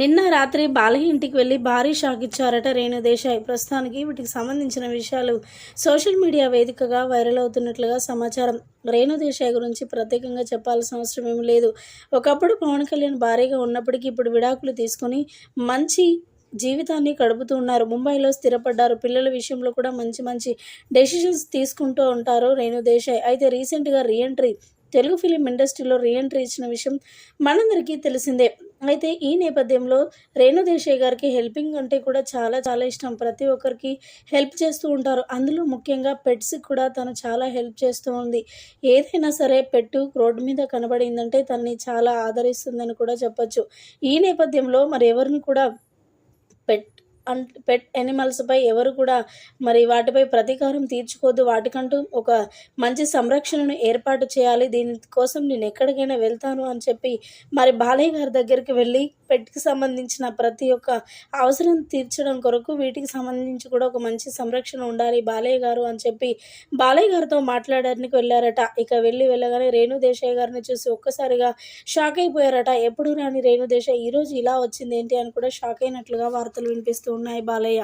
నిన్న రాత్రి బాలయ్య ఇంటికి వెళ్ళి భారీ షాక్ ఇచ్చారట రేణు దేశాయ్. ప్రస్తుతానికి వీటికి సంబంధించిన విషయాలు సోషల్ మీడియా వేదికగా వైరల్ అవుతున్నట్లుగా సమాచారం. రేణు దేశాయ్ గురించి ప్రత్యేకంగా చెప్పాల్సిన అవసరం ఏమీ లేదు. ఒకప్పుడు పవన్ కళ్యాణ్ భారీగా ఉన్నప్పటికీ ఇప్పుడు విడాకులు తీసుకొని మంచి జీవితాన్ని గడుపుతూ ఉన్నారు. ముంబైలో స్థిరపడ్డారు. పిల్లల విషయంలో కూడా మంచి మంచి డెసిషన్స్ తీసుకుంటూ ఉంటారు రేణు దేశాయ్. అయితే రీసెంట్గా రీఎంట్రీ తెలుగు ఫిలిం ఇండస్ట్రీలో రీఎంట్రీ ఇచ్చిన విషయం మనందరికీ తెలిసిందే. అయితే ఈ నేపథ్యంలో రేణు దేశాయ్ గారికి హెల్పింగ్ అంటే కూడా చాలా చాలా ఇష్టం. ప్రతి ఒక్కరికి హెల్ప్ చేస్తూ ఉంటారు. అందులో ముఖ్యంగా పెట్స్కి కూడా తను చాలా హెల్ప్ చేస్తూ ఉంది. ఏదైనా సరే పెట్టు రోడ్డు మీద కనబడిందంటే తనని చాలా ఆదరిస్తుందని కూడా చెప్పొచ్చు. ఈ నేపథ్యంలో మరి ఎవరిని కూడా పెట్ పెట్ యానిమల్స్పై ఎవరు కూడా మరి వాటిపై ప్రతీకారం తీర్చుకోవద్దు. వాటికంటూ ఒక మంచి సంరక్షణను ఏర్పాటు చేయాలి. దీనికోసం నేను ఎక్కడికైనా వెళ్తాను అని చెప్పి మరి బాలయ్య గారి దగ్గరికి వెళ్ళి పెట్కి సంబంధించిన ప్రతి ఒక్క అవసరం తీర్చడం కొరకు వీటికి సంబంధించి కూడా ఒక మంచి సంరక్షణ ఉండాలి. బాలయ్య గారు అని చెప్పి బాలయ్య గారితో మాట్లాడడానికి వెళ్ళారట. ఇక వెళ్ళి వెళ్ళగానే రేణు దేశాయ్ గారిని చూసి ఒక్కసారిగా షాక్ అయిపోయారట. ఎప్పుడు రాని రేణు దేశాయ్ ఈరోజు ఇలా వచ్చింది ఏంటి అని కూడా షాక్ అయినట్లుగా వార్తలు వినిపిస్తూ ఉన్నాయి బాలయ్య.